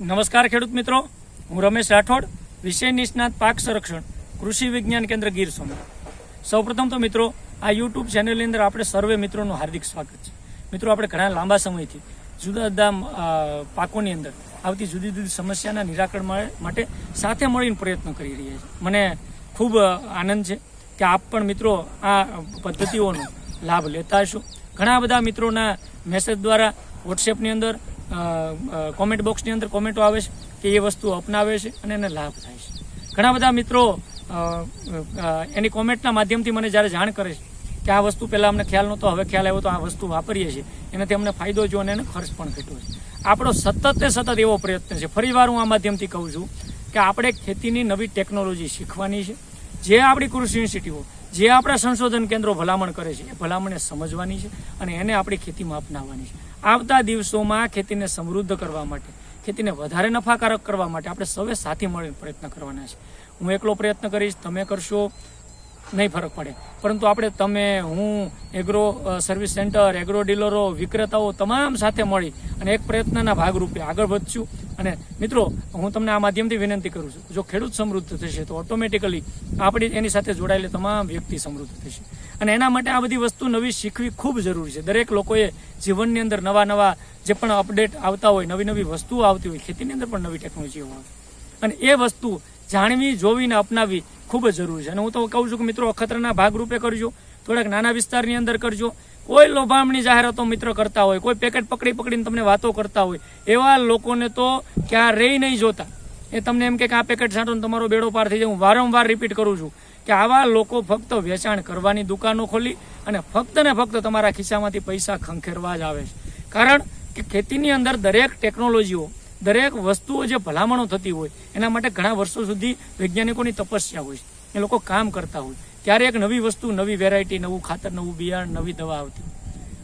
નમસ્કાર ખેડૂત મિત્રો. હું રમેશ રાઠોડ, વિષય નિષ્ણાત પાક સંરક્ષણ, કૃષિ વિજ્ઞાન કેન્દ્ર ગીર સોમનાથ. સૌપ્રથમ તો મિત્રો, આ યુટ્યુબ ચેનલની અંદર આપણે સર્વે મિત્રોનું હાર્દિક સ્વાગત છે. મિત્રો, આપણે ઘણા લાંબા સમયથી જુદા જુદા પાકોની અંદર આવતી જુદી જુદી સમસ્યાના નિરાકરણ માટે સાથે મળીને પ્રયત્નો કરી રહ્યા છીએ. મને ખૂબ આનંદ છે કે આપ પણ મિત્રો આ પદ્ધતિઓનો લાભ લેતા હશો. ઘણા બધા મિત્રોના મેસેજ દ્વારા વોટ્સએપની અંદર કોમેન્ટ બોક્સની અંદર કોમેન્ટો આવે છે કે એ વસ્તુ અપનાવે છે અને એને લાભ થાય છે. ઘણા બધા મિત્રો એની કોમેન્ટના માધ્યમથી મને જ્યારે જાણ કરે છે કે આ વસ્તુ પહેલાં અમને ખ્યાલ નહોતો, હવે ખ્યાલ આવ્યો તો આ વસ્તુ વાપરીએ છીએ, એનાથી અમને ફાયદો જો અને એને ખર્ચ પણ ઘટ્યો છે. આપણો સતત ને સતત એવો પ્રયત્ન છે. ફરીવાર હું આ માધ્યમથી કહું છું કે આપણે ખેતીની નવી ટેકનોલોજી શીખવાની છે. જે આપણી કૃષિ યુનિવર્સિટીઓ જે આપણા સંશોધન કેન્દ્રો ભલામણ કરે છે, એ ભલામણને સમજવાની છે અને એને આપણી ખેતીમાં અપનાવવાની છે. આવતા દિવસોમાં ખેતીને સમૃદ્ધ કરવા માટે, ખેતીને વધારે નફાકારક કરવા માટે આપણે સૌએ સાથે મળીને પ્રયત્ન કરવાના છે. હું એકલો પ્રયત્ન કરીશ, તમે કરશો, નહીં ફરક પડે. પરંતુ આપણે તમે, હું, એગ્રો સર્વિસ સેન્ટર, એગ્રો ડીલરો, વિક્રેતાઓ તમામ સાથે મળી અને એક પ્રયત્નના ભાગરૂપે આગળ વધશું. અને મિત્રો, હું તમને આ માધ્યમથી વિનંતી કરું છું, જો ખેડૂત સમૃદ્ધ થશે, તો ઓટોમેટિકલી આપણી એની સાથે જોડાયેલી તમામ વ્યક્તિ સમૃદ્ધ થશે. અને એના માટે આ બધી વસ્તુ નવી શીખવી ખૂબ જરૂરી છે. દરેક લોકોએ જીવનની અંદર નવા નવા જે પણ અપડેટ આવતા હોય, નવી નવી વસ્તુઓ આવતી હોય, ખેતીની અંદર પણ નવી ટેકનોલોજીઓ આવે અને એ વસ્તુ જાણવી, જોવીને અપનાવી ખૂબ જ જરૂરી છે. અને હું તો કહું છું કે મિત્રો, અખતરાના ભાગરૂપે કરજો, થોડાક નાના વિસ્તારની અંદર કરજો. કોઈ લોભામણી જાહેરાતો મિત્ર કરતા હોય, કોઈ પેકેટ પકડી પકડીને તમને વાતો કરતા હોય, એવા લોકોને તો ક્યાં રહી નહીં જોતા. એ તમને એમ કે આ પેકેટ છાંટો તમારો બેડો પાર થઈ જાય. હું વારંવાર રિપીટ કરું છું. કે આવા લોકો ફક્ત વેચાણ કરવાની દુકાનો ખોલી અને ફક્ત ને ફક્ત તમારા ખિસ્સામાંથી પૈસા ખંખેરવા જ આવે છે. કારણ કે ખેતીની અંદર દરેક ટેકનોલોજીઓ, દરેક વસ્તુઓ જે ભલામણો થતી હોય, એના માટે ઘણા વર્ષો સુધી વૈજ્ઞાનિકોની તપસ્યા હોય છે. એ લોકો કામ કરતા હોય. ત્યારે એક નવી વસ્તુ, નવી વેરાયટી, નવું ખાતર, નવું બિયારણ, નવી દવા આવતી.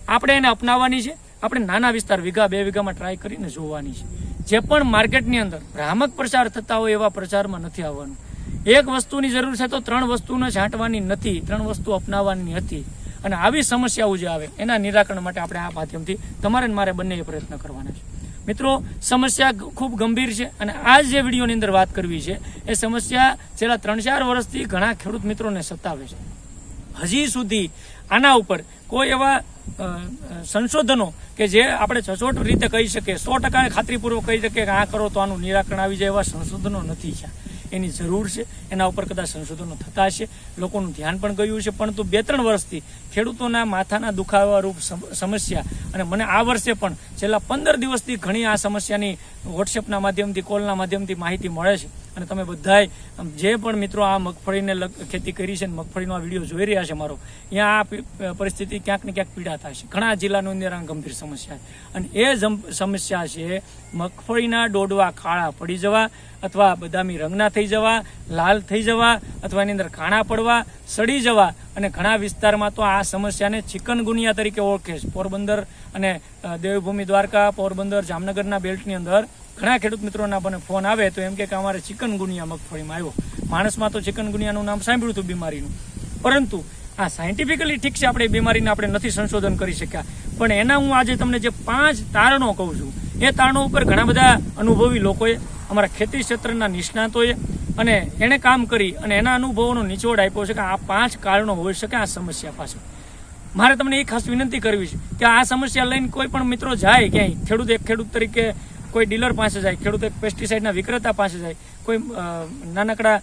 આપણે એને અપનાવવાની છે. આપણે નાના વિસ્તાર, વીઘા, બે વીઘામાં ટ્રાય કરીને જોવાની છે. જે પણ માર્કેટની અંદર ભ્રામક પ્રચાર થતા હોય એવા પ્રચારમાં નથી આવવાનું. એક વસ્તુની જરૂર છે તો ત્રણ વસ્તુને છાંટવાની નથી, ત્રણ વસ્તુ અપનાવવાની હતી. અને આવી સમસ્યાઓ જે આવે, એના નિરાકરણ માટે આપણે આ માધ્યમથી તમારે મારે બંને પ્રયત્ન કરવાના છે. મિત્રો, સમસ્યા ખૂબ ગંભીર છે અને આ જે વિડીયોની અંદર વાત કરવી છે, એ સમસ્યા છેલ્લા ત્રણ ચાર વર્ષથી ઘણા ખેડૂત મિત્રોને સતાવે છે. હજી સુધી આના ઉપર કોઈ એવા સંશોધનો કે જે આપણે સચોટ રીતે કહી શકીએ, સો ટકા ખાતરીપૂર્વક કહી શકીએ કે આ કરો તો આનું નિરાકરણ આવી જાય એવા સંશોધનો નથી થયા. એની જરૂર છે. એના ઉપર કદાચ સંશોધનો થતા હશે લોકોનું ધ્યાન પણ ગયું છે. પરંતુ બે ત્રણ વર્ષથી ખેડૂતોના માથાના દુખાવા રૂપ સમસ્યા અને મને આ વર્ષે પણ છેલ્લા પંદર દિવસથી ઘણી આ સમસ્યાની વોટ્સએપના માધ્યમથી, કોલના માધ્યમથી માહિતી મળે છે. અને તમે બધાય જે પણ મિત્રો આ મગફળીને ખેતી કરી છે મગફળીનો આ વીડિયો જોઈ રહ્યા છે મારો અહીંયા આ પરિસ્થિતિ ક્યાંક ને ક્યાંક પીડાતા છે. ઘણા જિલ્લાનું અંદર આ ગંભીર સમસ્યા છે. અને એ સમસ્યા છે, મગફળીના ડોડવા કાળા પડી જવા અથવા બદામી રંગના થઈ જવા, લાલ થઈ જવા અથવા એની અંદર કાણા પડવા, સડી જવા અને ઘણા વિસ્તારમાં તો આ સમસ્યાને ચિકનગુનિયા તરીકે ઓળખે છે. પોરબંદર અને દેવભૂમિ દ્વારકા, પોરબંદર, જામનગરના બેલ્ટની અંદર ઘણા ખેડૂત મિત્રોના મને ફોન આવે તો એમ કે અમારે ચિકનગુનિયા મગફળીમાં આવ્યો. માણસમાં તો ચિકનગુનિયાનું નામ સાંભળ્યું હતું બીમારીનું. પરંતુ આ સાયન્ટિફિકલી ઠીક છે, આપણે બીમારીને આપણે નથી સંશોધન કરી શક્યા. પણ એના હું આજે તમને જે પાંચ તારણો કહું છું એ તારણો ઉપર ઘણા બધા અનુભવી લોકોએ, અમારા ખેતી ક્ષેત્રના નિષ્ણાતોએ અને એણે કામ કરી અને એના અનુભવોનો નિચોડ આપ્યો છે કે આ પાંચ કારણો હોઈ શકે આ સમસ્યા પાછળ. મારે તમને એ ખાસ વિનંતી કરવી છે કે આ સમસ્યા લઈને કોઈ પણ મિત્રો જાય ક્યાંય, ખેડૂત એક ખેડૂત તરીકે કોઈ ડીલર પાસે જાય, ખેડૂત એક પેસ્ટિસાઇડના વિક્રેતા પાસે જાય, કોઈ નાનકડા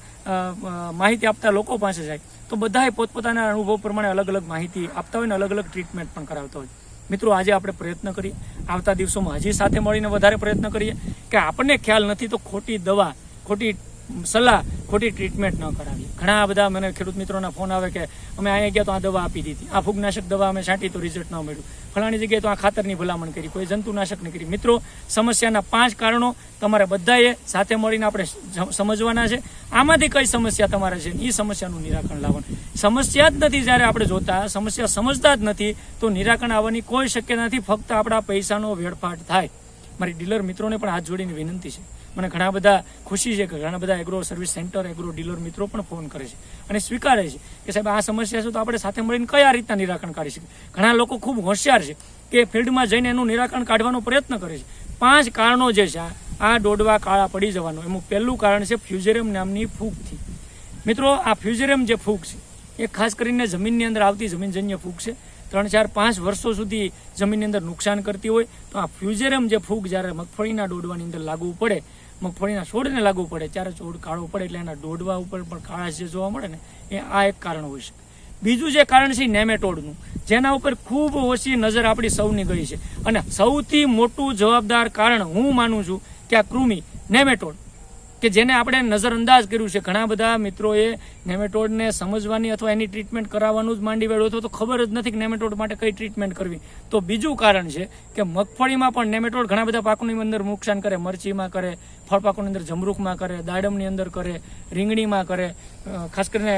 માહિતી આપતા લોકો પાસે જાય, તો બધાએ પોતપોતાના અનુભવ પ્રમાણે અલગ અલગ માહિતી આપતા હોય ને અલગ અલગ ટ્રીટમેન્ટ પણ કરાવતા હોય. મિત્રો, આજે આપણે પ્રયત્ન કરીએ. આવતા દિવસોમાં હજી સાથે મળીને વધારે પ્રયત્ન કરીએ કે આપણને ખ્યાલ નથી તો ખોટી દવા, ખોટી સલાહ ખોટી ટ્રીટમેન્ટ ન કરાવી ઘણા બધા મને ખેડૂત મિત્રોના ફોન આવે કે, અમે અહીંયા ગયા તો આ દવા આપી દીધી. આ ફૂગનાશક દવા અમે છાંટી તો રિઝલ્ટ ન મળ્યું. ફલાણી જગ્યાએ તો આ ખાતરની ભલામણ કરી. કોઈ જંતુનાશકની કરી. મિત્રો, સમસ્યાના પાંચ કારણો તમારે બધાએ સાથે મળીને આપણે સમજવાના છે. આમાંથી કઈ સમસ્યા તમારે છે? એ સમસ્યાનું નિરાકરણ લાવવાનું. સમસ્યા જ નથી જ્યારે આપણે જોતા, સમસ્યા સમજતા જ નથી, તો નિરાકરણ આવવાની કોઈ શક્યતા નથી. ફક્ત આપણા પૈસાનો વેડફાટ થાય. મારી ડીલર મિત્રોને પણ હાથ જોડીને વિનંતી છે. મને ઘણા બધા ખુશી છે કે ઘણા બધા agro service centre agro dealer મિત્રો પણ ફોન કરે છે અને સ્વીકારે છે કે સાહેબ, આ સમસ્યા છે તો આપણે સાથે મળીને કયા રીતના નિરાકરણ કાઢી શકીએ? ઘણા લોકો ખૂબ હોશિયાર છે કે ફિલ્ડમાં જઈને એનું નિરાકરણ કાઢવાનો પ્રયત્ન કરે છે. પાંચ કારણો જે છે, આ ડોડવા કાળા પડી જવાનું. એનું પહેલું કારણ છે ફ્યુઝેરિયમ નામની ફૂગથી. મિત્રો, આ ફ્યુઝેરિયમ જે ફૂગ છે, એ ખાસ કરીને જમીનની અંદર આવતી જમીનજન્ય ફૂગ છે. ત્રણ ચાર પાંચ વર્ષો સુધી જમીનની અંદર નુકસાન કરતી હોય, તો આ ફ્યુઝેરમ જે ફૂગ જ્યારે મગફળીના ડોડવાની અંદર લાગુ પડે, મગફળીના છોડને લાગુ પડે, ત્યારે છોડ કાળો પડે એટલે એના ડોડવા ઉપર પણ કાળા જે જોવા મળે ને, એ આ એક કારણ હોય છે બીજું જે કારણ છે નેમેટોડનું, જેના ઉપર ખૂબ ઓછી નજર આપણી સૌની ગઈ છે. અને સૌથી મોટું જવાબદાર કારણ હું માનું છું કે આ કૃમિ નેમેટોડ. કે જેને આપણે નજરઅંદાજ કર્યું છે. ઘણા બધા મિત્રોએ નેમેટોડને સમજવાની અથવા એની ટ્રીટમેન્ટ કરાવવાનું જ માંડી વેળ્યું અથવા તો ખબર જ નથી કે નેમેટોડ માટે કઈ ટ્રીટમેન્ટ કરવી. તો બીજું કારણ છે કે મગફળીમાં પણ નેમેટોડ ઘણા બધા પાકોની અંદર નુકસાન કરે. મરચીમાં કરે ફળ પાકોની અંદર જમરૂખમાં કરે, દાડમની અંદર કરે, રીંગણીમાં કરે ખાસ કરીને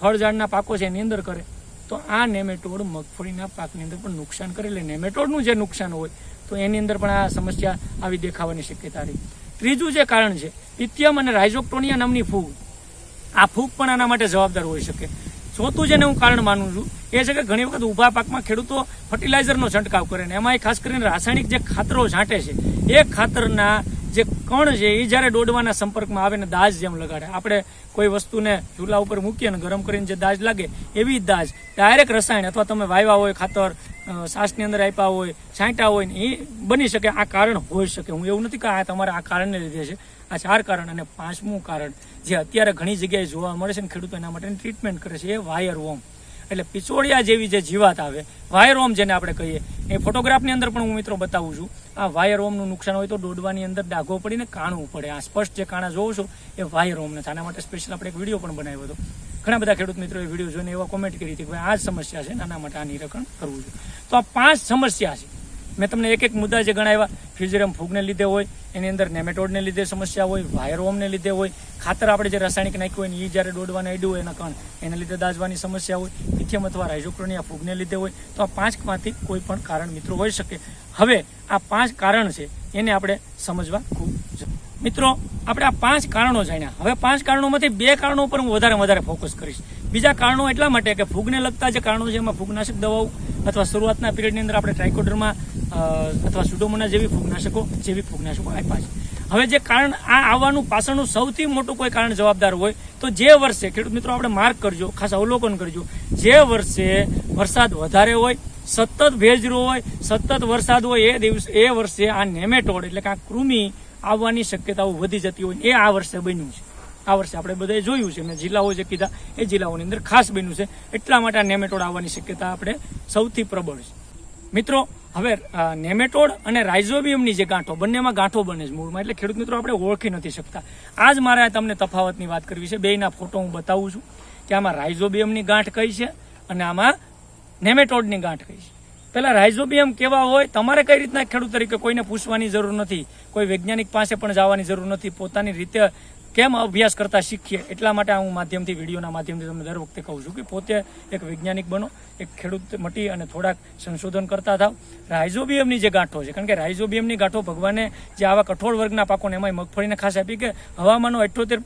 ફળઝાડના પાકો છે એની અંદર કરે. તો આ નેમેટોડ મગફળીના પાકની અંદર પણ નુકસાન કરે. એટલે નેમેટોડનું જે નુકસાન હોય, તો એની અંદર પણ આ સમસ્યા આવી દેખાવાની શક્યતા રહી. ત્રીજું જે કારણ છે, પિત્યમ અને રાઇઝોક્ટોનિયા નામની ફૂગ. આ ફૂગ પણ આના માટે જવાબદાર હોઈ શકે. ચોથું જેને હું કારણ માનું છું, એ છે કે ઘણી વખત ઊભા પાકમાં ખેડૂતો ફર્ટિલાઇઝરનો છંટકાવ કરે ને. એમાં ખાસ કરીને રાસાયણિક જે ખાતરો છાંટે છે, એ ખાતરના જે કણ છે એ જ્યારે દોડવાના સંપર્કમાં આવે ને દાજ જેમ લગાડે. આપણે કોઈ વસ્તુને ચૂલા ઉપર મૂકીએ ને ગરમ કરીને જે દાજ લાગે, એવી દાજ ડાયરેક્ટ રસાયણ અથવા તમે વાવ્યા હોય, ખાતર શ્વાસની અંદર આપ્યા હોય, છાંટ્યા હોય ને એ બની શકે, આ કારણ હોઈ શકે. હું એવું નથી કે આ તમારે આ કારણને લીધે છે. આ ચાર કારણ અને પાંચમું કારણ જે અત્યારે ઘણી જગ્યાએ જોવા મળે છે ને ખેડૂતો એના માટેની ટ્રીટમેન્ટ કરે છે, એ વાયર વોમ એટલે પિચોડિયા જેવી જે જીવાત આવે વાયરોમ જેને આપણે કહીએ, એ ફોટોગ્રાફની અંદર પણ હું મિત્રો બતાવું છું. આ વાયર ઓમનું નુકસાન હોય તો દોડવાની અંદર ડાઘો પડીને કાણવું પડે. આ સ્પષ્ટ જે કાણા જોઉં છું, એ વાયરોમને છે આના માટે સ્પેશિયલ આપણે એક વીડિયો પણ બનાવ્યો હતો. ઘણા બધા ખેડૂત મિત્રોએ વીડિયો જોઈને એવા કોમેન્ટ કરી હતી કે આ જ સમસ્યા છે નાના માટે આ નિરાકરણ કરવું જોઈએ તો આ પાંચ સમસ્યા છે. મેં તમને એક એક મુદ્દા જે ગણાવ્યા ફ્યુઝેરિયમ ફૂગને લીધે હોય, એની અંદર નેમેટોડને લીધે સમસ્યા હોય, વાયરોમને લીધે હોય, ખાતર આપણે જે રાસાયણિક નાખ્યું હોય એ જ્યારે દોડવાને અડ્યું હોય એના કારણ, એના લીધે દાજવાની સમસ્યા હોય પિથિયમ અથવા રાઇઝોક્રોનિયા ફૂગને લીધે હોય, તો આ પાંચમાંથી કોઈ પણ કારણ મિત્રો હોઈ શકે હવે આ પાંચ કારણ છે, એને આપણે સમજવા ખૂબ જરૂરી. મિત્રો, આપણે આ પાંચ કારણો જાણ્યા. હવે પાંચ કારણોમાંથી બે કારણો પર હું વધારે વધારે ફોકસ કરીશ. બીજા કારણો એટલા માટે કે ફૂગને લગતા જે કારણો છે, એમાં ફૂગનાશક દવાઓ અથવા શરૂઆતના પીરિયડની અંદર આપણે ટ્રાઇકોડરમાં અથવા સુડોમોના જેવી ફૂગનાશકો જેવી ફૂગનાશકો આપ્યા છે. હવે જે કારણ આ આવવાનું પાછળનું સૌથી મોટું કોઈ કારણ જવાબદાર હોય, તો જે વર્ષે, ખેડૂત મિત્રો, આપણે માર્ક કરજો, ખાસ અવલોકન કરજો. જે વર્ષે વરસાદ વધારે હોય, સતત ભેજરો હોય, સતત વરસાદ હોય, એ દિવસ, એ વર્ષે આ નેમેટોડ એટલે કે આ કૃમિ આવવાની શક્યતાઓ વધી જતી હોય એ આ વર્ષે બન્યું છે. આ વર્ષે આપણે બધાએ જોયું છે મેં જિલ્લાઓ જે કીધા એ જિલ્લાઓની અંદર ખાસ બન્યું છે. એટલા માટે આ નેમેટોડ આવવાની શક્યતા આપણે સૌથી પ્રબળ છે. મિત્રો, હવે નેમેટોડ અને રાઇઝોબિયમની જે ગાંઠો, બંનેમાં ગાંઠો બને છે મૂળમાં. એટલે ખેડૂત મિત્રો, આપણે ઓળખી નથી શકતા. આજ મારે તમને તફાવતની વાત કરવી છે. બેયના ફોટો હું બતાવું છું કે આમાં રાઇઝોબિયમની ગાંઠ કઈ છે અને આમાં નેમેટોડની ગાંઠ કઈ છે. પેલા રાઇઝોબિયમ કેવા હોય, તમારે કઈ રીતના ખેડૂત તરીકે કોઈને પૂછવાની જરૂર નથી, કોઈ વૈજ્ઞાનિક પાસે પણ જવાની જરૂર નથી, પોતાની રીતે કેમ અભ્યાસ કરતા શીખીએ? એટલા માટે હું માધ્યમથી, વિડીયોના માધ્યમથી તમને દર વખતે કહું છું કે પોતે એક વૈજ્ઞાનિક બનો, એક ખેડૂત મટી અને થોડાક સંશોધન કરતા થાવ. રાઇઝોબિયમની જે ગાંઠો છે, કારણ કે રાઇઝોબિયમની ગાંઠો ભગવાને જે આવા કઠોળ વર્ગના પાકોને એમાંય મગફળીને ખાસ આપી કે હવામાનનો અઠ્યોતેર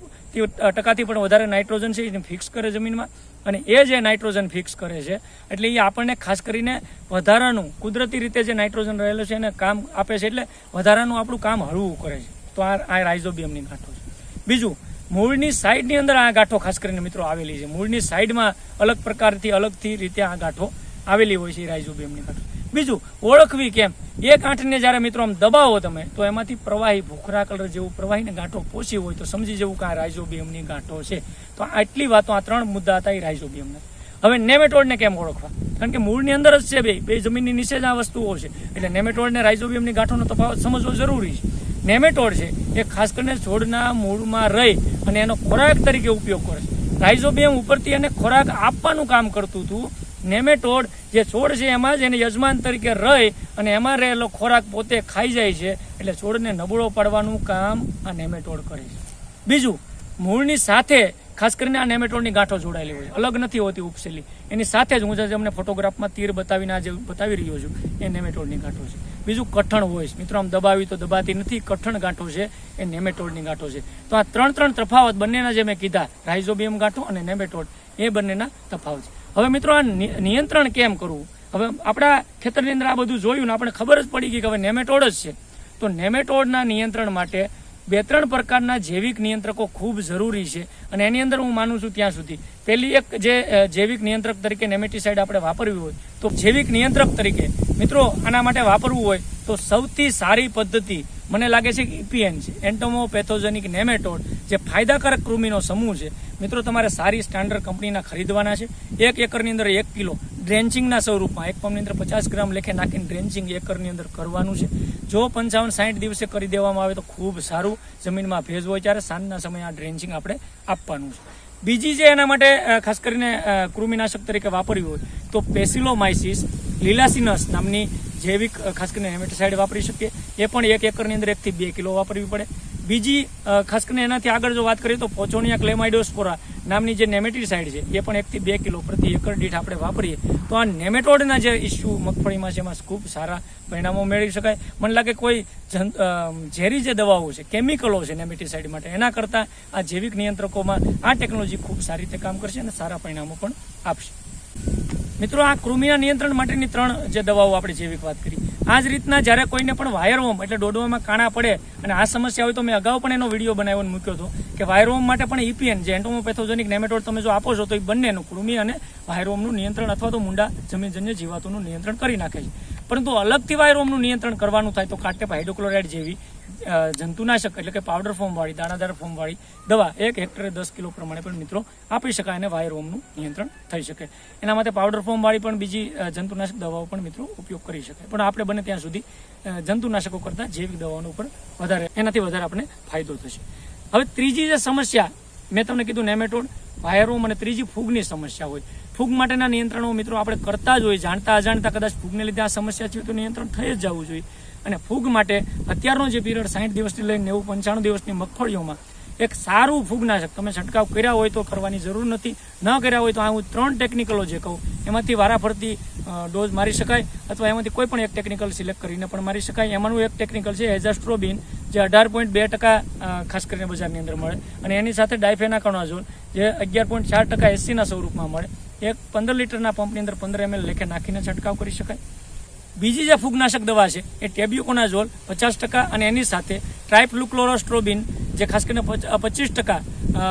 ટકાથી પણ વધારે નાઇટ્રોજન છે, એને ફિક્સ કરે જમીનમાં. અને એ જે નાઇટ્રોજન ફિક્સ કરે છે, એટલે એ આપણને ખાસ કરીને વધારાનું, કુદરતી રીતે જે નાઇટ્રોજન રહેલું છે એને કામ આપે છે, એટલે વધારાનું આપણું કામ હળવું કરે છે. તો આ આ રાઇઝોબિયમની ગાંઠો છે. બીજું, મૂળની સાઈડની અંદર આ ગાંઠો ખાસ કરીને મિત્રો આવેલી છે. મૂળની સાઈડમાં અલગ પ્રકારથી અલગથી રીતે આ ગાંઠો આવેલી હોય છે રાઇઝોબિયમની ગાંઠો. બીજું, ઓળખવી કેમ? એ ગાંઠને જ્યારે મિત્રો આમ દબાવો તમે, તો એમાંથી પ્રવાહી ભૂખરા કલર જેવું પ્રવાહીને ગાંઠો પોષી હોય તો સમજી જવું કે આ રાઇઝોબિયમની ગાંઠો છે. તો આટલી વાતો, આ ત્રણ મુદ્દા હતા એ રાઇઝોબિયમના. હવે નેમેટોડને કેમ ઓળખવા? કારણ કે મૂળની અંદર જ છે બે બે જમીનની નીચે જ આ વસ્તુઓ છે. એટલે નેમેટોડ ને રાઇઝોબિયમની ગાંઠોનો તફાવત સમજવો જરૂરી છે. નેમેટોડ છે, એ ખાસ કરીને છોડના મૂળમાં રહી અને એનો ખોરાક તરીકે ઉપયોગ કરે છે. રાઇઝોબિયમ ઉપરથી એને ખોરાક આપવાનું કામ કરતું હતું નેમેટોડ જે છોડ છે એમાં જ એને યજમાન તરીકે રહી અને એમાં રહેલો ખોરાક પોતે ખાઈ જાય છે. એટલે છોડને નબળો પાડવાનું કામ આ નેમેટોડ કરે છે. બીજું, મૂળની સાથે ખાસ કરીને આ નેમેટોડની ગાંઠો જોડાયેલી હોય અલગ નથી હોતી ઉપસેલી. એની સાથે જ હું જે તમને ફોટોગ્રાફમાં તીર બતાવીને આ જે બતાવી રહ્યો છું, એ નેમેટોડની ગાંઠો છે. બીજું, કઠણ હોય છે. મિત્રો, આમ દબાવી તો દબાતી નથી. કઠણ ગાંઠો છે, એ નેમેટોડની ગાંઠો છે. તો આ ત્રણ ત્રણ તફાવત બંનેના જે મેં કીધા, રાઇઝોબિયમ ગાંઠો અને નેમેટોડ એ બંનેના તફાવત છે. હવે મિત્રો આ નિયંત્રણ કેમ કરવું? હવે આપણા ખેતરની અંદર આ બધું જોયું ને આપણે ખબર જ પડી ગઈ કે હવે નેમેટોડ જ છે. તો નેમેટોડના નિયંત્રણ માટે બે ત્રણ પ્રકારના જૈવિક નિયંત્રકો ખૂબ જરૂરી છે અને એની અંદર હું માનું છું ત્યાં સુધી. પહેલી એક જે જૈવિક નિયંત્રક તરીકે નેમેટીસાઇડ આપણે વાપરવી હોય, તો જૈવિક નિયંત્રક તરીકે, મિત્રો, આના માટે વાપરવું હોય, તો સૌથી સારી પદ્ધતિ મને લાગે છે કે ઇપીએન છે. એન્ટોમો પેથોજેનિક નેમેટોડ, જે ફાયદાકારક કૃમિનો સમૂહ છે. મિત્રો, તમારે સારી સ્ટાન્ડર્ડ કંપનીના ખરીદવાના છે. એક એકરની અંદર એક કિલો. ડ્રેન્ચિંગના સ્વરૂપમાં. એક પંપની અંદર પચાસ ગ્રામ લેખે નાખીને ડ્રેન્ચિંગ એકરની અંદર કરવાનું છે. જો પંચાવન સાઠ દિવસે કરી દેવામાં આવે તો ખૂબ સારું. જમીનમાં ભેજ હોય ત્યારે સાંજના સમયે આ ડ્રેન્ચિંગ આપણે આપવાનું છે. બીજી જે એના માટે ખાસ કરીને કૃમિનાશક તરીકે વાપરવી હોય, તો પેસિલોમાઇસિસ લીલાસિનસ નામની જૈવિક ખાસ કરીને નેમેટિસાઇડ વાપરી શકીએ. એ પણ એક એકરની અંદર એકથી બે કિલો વાપરવી પડે. બીજી ખાસ કરીને એનાથી આગળ જો વાત કરીએ તો પોચોનિયા ક્લેમાઇડોસ્પોરા નામની જે નેમેટિસાઇડ છે, એ પણ એકથી બે કિલો પ્રતિ એકર દીઠ આપણે વાપરીએ. તો આ નેમેટોડના જે ઇસ્યુ મગફળીમાં છે, એમાં ખૂબ સારા પરિણામો મેળવી શકાય. મને લાગે કોઈ ઝેરી જે દવાઓ છે, કેમિકલો છે નેમેટિસાઇડ માટે, એના કરતાં આ જૈવિક નિયંત્રકોમાં આ ટેકનોલોજી ખૂબ સારી રીતે કામ કરશે અને સારા પરિણામો પણ આપશે. મિત્રો, આ કૃમિના નિયંત્રણ માટેની ત્રણ જે દવાઓ આપણે જૈવિક વાત કરી આ જ રીતના જ્યારે કોઈને પણ વાયરવોમ એટલે ડોડવામાં કાણા પડે, અને આ સમસ્યા હોય તો મેં અગાઉ પણ એનો વીડિયો બનાવ્યો મૂક્યો હતો, કે વાયરવોમ માટે પણ ઇપીએન જે એન્ટોમોપેથોજેનિક નેમેટોડ તમે જો આપો છો, તો એ બંનેનું, કૃમિ અને વાયરવોમનું નિયંત્રણ અથવા તો મુંડા જમીનજન્ય જીવાતોનું નિયંત્રણ કરી નાખે છે. પરંતુ અલગથી વાયરોમનું નિયંત્રણ કરવાનું થાય તો કાર્ટેપ હાઇડ્રોક્લોરાઇડ જેવી જંતુનાશક એટલે કે પાવડર ફોર્મ વાળી દાણાદાર ફોર્મવાળી દવા એક હેક્ટરે દસ કિલો પ્રમાણે પણ મિત્રો આપી શકાય અને વાયરવોમનું નિયંત્રણ થઈ શકે. એના માટે પાવડર ફોર્મ વાળી પણ બીજી જંતુનાશક દવાઓ પણ મિત્રો ઉપયોગ કરી શકાય. પણ આપણે બને ત્યાં સુધી જંતુનાશકો કરતાં જૈવિક દવાઓનો ઉપર વધારે, એનાથી વધારે આપણે ફાયદો થશે. હવે ત્રીજી જે સમસ્યા, મેં તમને કીધું નેમેટોડ વાયરોમ અને ત્રીજી ફૂગની સમસ્યા હોય. ફૂગ માટેના નિયંત્રણો મિત્રો આપણે કરતા જ હોય, જાણતા અજાણતા કદાચ ફૂગને લીધે આ સમસ્યા છે તો નિયંત્રણ થઈ જ જવું જોઈએ. અને ફૂગ માટે અત્યારનો જે પીરિયડ સાઠ દિવસથી લઈને નેવું પંચાણું દિવસની મગફળીઓમાં એક સારું ફૂગનાશક તમે છંટકાવ કર્યા હોય તો કરવાની જરૂર નથી, ન કર્યા હોય તો આ હું ત્રણ ટેકનિકલો જે કહું, એમાંથી વારાફરતી ડોઝ મારી શકાય અથવા એમાંથી કોઈ પણ એક ટેકનિકલ સિલેક્ટ કરીને પણ મારી શકાય. એમાંનું એક ટેકનિકલ છે એઝાસ્ટ્રોબિન જે અઢાર પોઈન્ટ બે ટકા ખાસ કરીને બજારની અંદર મળે. અને એની સાથે ડાયફેનાકોનાઝોલ જે અગિયાર પોઈન્ટ ચાર ટકા એસીના સ્વરૂપમાં મળે. એક પંદર લીટરના પંપની અંદર પંદર એમએલ લેખે નાખીને છંટકાવ કરી શકાય. બીજી જે ફૂગનાશક દવા છે, એ ટેબ્યુકોનાઝોલ પચાસ ટકા અને એની સાથે ટ્રાઇફ્લુક્લોરોસ્ટ્રોબિન જે ખાસ કરીને પચીસ ટકા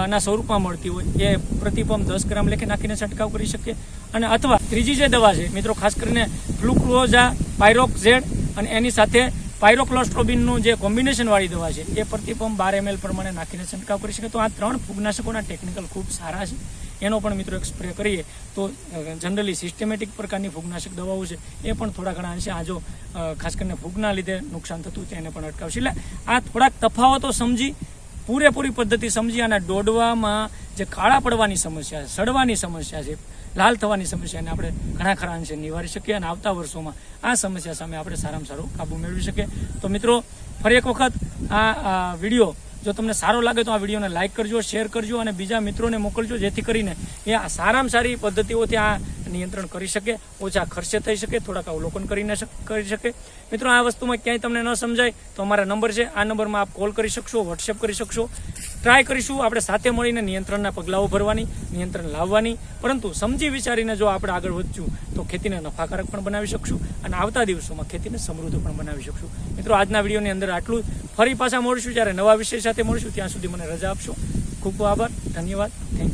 ના સ્વરૂપમાં મળતી હોય, એ પ્રતિપંપ દસ ગ્રામ લેખે નાખીને છંટકાવ કરી શકીએ. અને અથવા ત્રીજી જે દવા છે, મિત્રો ખાસ કરીને ફ્લુક્લોઝા પાયરોક્ઝેડ અને એની સાથે પાયરોક્લોસ્ટ્રોબિનનું જે કોમ્બિનેશન વાળી દવા છે, એ પ્રતિપંપ બાર એમએલ પ્રમાણે નાખીને છંટકાવ કરી શકે તો આ ત્રણ ફૂગનાશકોના ટેકનિકલ ખૂબ સારા છે. એનો પણ મિત્રો એક સ્પ્રે કરીએ, તો જનરલી સિસ્ટમેટિક પ્રકારની ફૂગનાશક દવાઓ છે, એ પણ થોડા ઘણા અંશે આ જો ખાસ કરીને ફૂગના લીધે નુકસાન થતું છે તેને પણ અટકાવશે. એટલે આ થોડાક તફાવતો સમજી, પૂરેપૂરી પદ્ધતિ સમજી અને દોડવામાં જે કાળા પડવાની સમસ્યા છે, સડવાની સમસ્યા છે, લાલ થવાની સમસ્યાને આપણે ઘણા ખરા અંશે નિવારી શકીએ અને આવતા વર્ષોમાં આ સમસ્યા સામે આપણે સારામાં સારો કાબુ મેળવી શકીએ. તો મિત્રો, ફરી એક વખત આ વીડિયો જો તમને સારો લાગે તો આ વિડીયોને લાઇક કરજો શેર કરજો અને બીજા મિત્રોને મોકલજો જેથી કરીને એ સારામાં સારી પદ્ધતિઓથી આ નિયંત્રણ કરી શકે, ઓછા ખર્ચે થઈ શકે, થોડાક અવલોકન કરીને કરી શકે. મિત્રો, આ વસ્તુમાં ક્યાંય તમને ન સમજાય, તો અમારા નંબર છે, આ નંબરમાં આપ કોલ કરી શકશો વોટ્સએપ કરી શકશો. ટ્રાય કરીશું, આપણે સાથે મળીને નિયંત્રણના પગલાઓ ભરવાની, નિયંત્રણ લાવવાની. પરંતુ સમજી વિચારીને જો આપણે આગળ વધશું, તો ખેતીને નફાકારક પણ બનાવી શકશું અને આવતા દિવસોમાં ખેતીને સમૃદ્ધ પણ બનાવી શકશું. મિત્રો, આજના વિડીયોની અંદર આટલું ફરી પાછા મળશું, જ્યારે નવા વિષય સાથે મળશું, ત્યાં સુધી મને રજા આપશો. ખૂબ ખૂબ આભાર, ધન્યવાદ થેન્ક